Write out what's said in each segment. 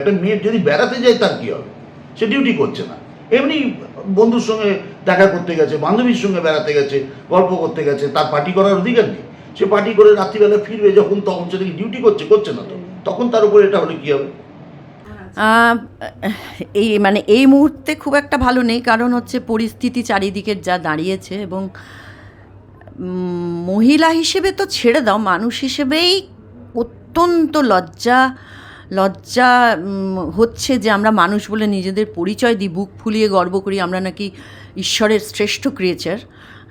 একটা মেয়ে যদি বেড়াতে যায় তার কি হবে? সে ডিউটি করছে না। এমনি বন্ধুর সঙ্গে দেখা করতে গেছে, বান্ধবীর সঙ্গে বেড়াতে গেছে, গল্প করতে গেছে, তার পার্টি করার অধিকার নেই। সে পার্টি করে রাত্রিবেলা ফিরবে, যখন তখন সে ডিউটি করছে করছে না তো। তখন তার উপরে এটা হলে কি হবে? এই মানে এই মুহূর্তে খুব একটা ভালো নেই, কারণ হচ্ছে পরিস্থিতি চারিদিকের যা দাঁড়িয়েছে এবং মহিলা হিসেবে তো ছেড়ে দাও, মানুষ হিসেবেই অত্যন্ত লজ্জা লজ্জা হচ্ছে যে আমরা মানুষ বলে নিজেদের পরিচয় দিই, বুক ফুলিয়ে গর্ব করি, আমরা নাকি ঈশ্বরের শ্রেষ্ঠ ক্রিয়েচার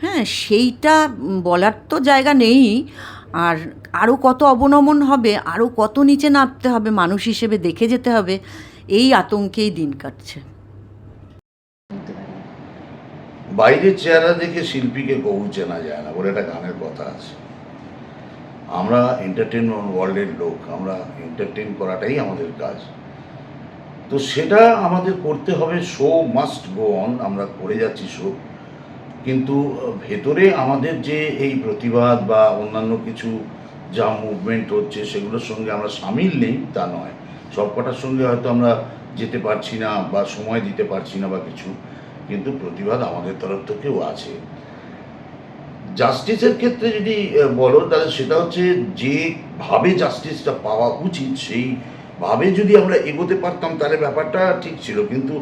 হ্যাঁ সেইটা বলার তো জায়গা নেই। আর আরও কত অবনমন হবে আরও কত নিচে নামতে হবে, মানুষ হিসেবে দেখে যেতে হবে, এই আতঙ্কেই দিন কাটছে। বাইরের চেহারা দেখে শিল্পীকে কবু চেনা যায় না বলে একটা গানের কথা আছে। আমরা এন্টারটেনমেন্ট ওয়ার্ল্ডের লোক, আমরা এন্টারটেন করাটাই আমাদের কাজ। তো সেটা আমাদের করতে হবে শো মাস্ট গো অন আমরা করে যাচ্ছি শো কিন্তু ভেতরে আমাদের যে এই প্রতিবাদ বা অন্যান্য কিছু যা মুভমেন্ট হচ্ছে, সেগুলোর সঙ্গে আমরা সামিল নেই, তা নয়। সবকটার সঙ্গে হয়তো আমরা যেতে পারছি না বা সময় দিতে পারছি না বা কিছু। কিন্তু প্রতিবাদ আমাদের তরফ থেকেও আছে। জাস্টিসের ক্ষেত্রে যদি বলো তাহলে সেটা হচ্ছে যেভাবে জাস্টিসটা পাওয়া উচিত সেই ভাবে যদি আমরা এগোতে পারতাম তাহলে ব্যাপারটা ঠিক ছিল। কিন্তু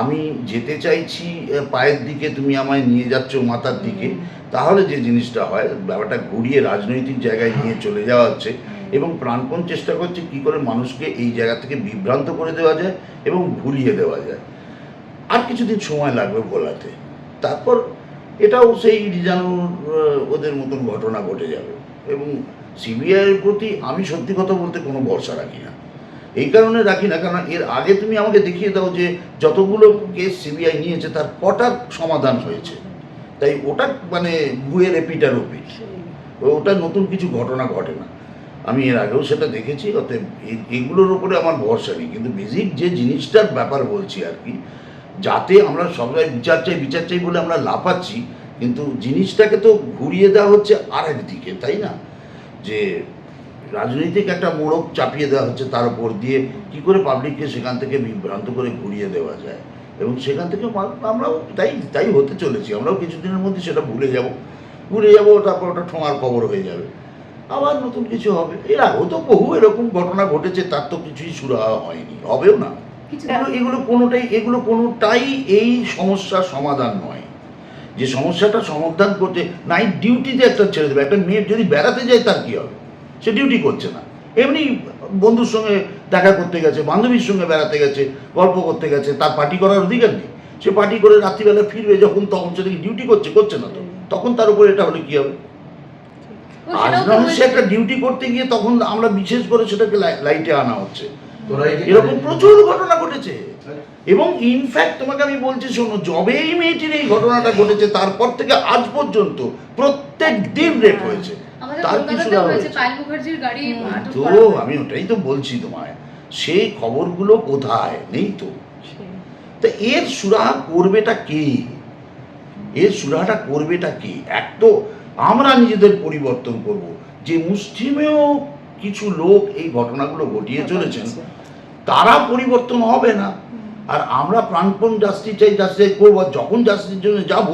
আমি যেতে চাইছি পায়ের দিকে তুমি আমায় নিয়ে যাচ্ছ মাথার দিকে তাহলে যে জিনিসটা হয় ব্যাপারটা ঘুরিয়ে রাজনৈতিক জায়গায় নিয়ে চলে যাওয়া হচ্ছে এবং প্রাণপণ চেষ্টা করছে কি করে মানুষকে এই জায়গা থেকে বিভ্রান্ত করে দেওয়া যায় এবং ভুলিয়ে দেওয়া যায়। আর কিছুদিন সময় লাগবে বলাতে। তারপর এটাও সেই রিজানুর ওদের মতন ঘটনা ঘটে যাবে। এবং সিবিআইয়ের প্রতি আমি সত্যি কথা বলতে কোনো ভরসা রাখি না। এই কারণে রাখি না, কারণ এর আগে তুমি আমাকে দেখিয়ে দাও যে যতগুলো কেস সিবিআই নিয়েছে, তার কটার সমাধান হয়েছে। তাই ওটা মানে ভুয়ের এপিটার ওপিট। ওটা নতুন কিছু ঘটনা ঘটে না। আমি এর আগেও সেটা দেখেছি, অতএব এগুলোর উপরে আমার ভরসা নেই। কিন্তু বেসিক যে জিনিসটার ব্যাপার বলছি আর কি যাতে আমরা সবাই বিচার চাই বিচার চাই বলে আমরা লাফাচ্ছি, কিন্তু জিনিসটাকে তো ঘুরিয়ে দেওয়া হচ্ছে আর দিকে, তাই না? যে রাজনৈতিক একটা মোড়ক চাপিয়ে দেওয়া হচ্ছে তার উপর দিয়ে, কি করে পাবলিককে সেখান থেকে বিভ্রান্ত করে ঘুরিয়ে দেওয়া যায়? এবং সেখান থেকে আমরাও তাই তাই হতে চলেছি, আমরাও কিছুদিনের মধ্যে সেটা ভুলে যাব। ভুলে যাব, তারপর ওটা ঠোঙার খবর হয়ে যাবে। আবার নতুন কিছু হবে। এর আগেও তো বহু এরকম ঘটনা ঘটেছে, তার তো কিছুই শুরু হয়নি, হবেও না। এগুলো এগুলো কোনোটাই এগুলো কোনোটাই এই সমস্যার সমাধান নয়। যে সমস্যাটা সমাধান করতে নাইট ডিউটিতে একটা ছেড়ে দেবে। একটা মেয়ে যদি বেড়াতে যায় তার কি হবে? সে ডিউটি করছে না। এমনি বন্ধুর সঙ্গে দেখা করতে গেছে বান্ধবীর সঙ্গে বেড়াতে গেছে গল্প করতে গেছে তার পার্টি করার অধিকার নেই। সে পার্টি করে রাত্রিবেলা ফিরবে যখন তখন সে দেখি ডিউটি করছে করছে না তো। তখন তার উপরে এটা হলে কি হবে? আজ না সে একটা ডিউটি করতে গিয়ে তখন আমরা বিশেষ করে সেটাকে লাইটে আনা হচ্ছে। এরকম প্রচুর ঘটনা ঘটেছে। এবং ইনফ্যাক্ট তোমাকে আমি বলছি শোনো যবে এই মেয়েটির এই ঘটনাটা ঘটেছে তারপর থেকে আজ পর্যন্ত প্রত্যেক দিন রেপ হয়েছে। তার সুরাহা হয়েছে গাড়ি আটক তো আমি ওটাই তো বলছি তোমায় সেই খবরগুলো কোথায়? নেই তো। তা এর সুরাহা করবেটা কে? এর সুরাহাটা করবেটা কে? এক তো আমরা নিজেদের পরিবর্তন করব। যে মুসলিমেও কিছু লোক এই ঘটনাগুলো ঘটিয়ে চলেছেন তারা পরিবর্তন হবে না। আর আমরা প্রাণপণ জাস্টিস চাই জাস্টিস করব যখন জাস্টিসের জন্য যাব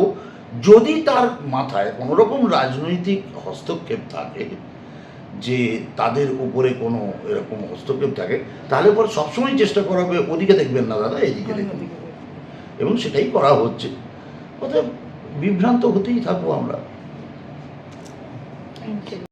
যদি তার মাথায় কোনো রকম রাজনৈতিক হস্তক্ষেপ থাকে যে তাদের উপরে কোনো এরকম হস্তক্ষেপ থাকে তাহলে পর সবসময় চেষ্টা করা হবে ওদিকে দেখবেন না দাদা এদিকে দেখবেন এবং সেটাই করা হচ্ছে। অতএব বিভ্রান্ত হতেই থাকব আমরা।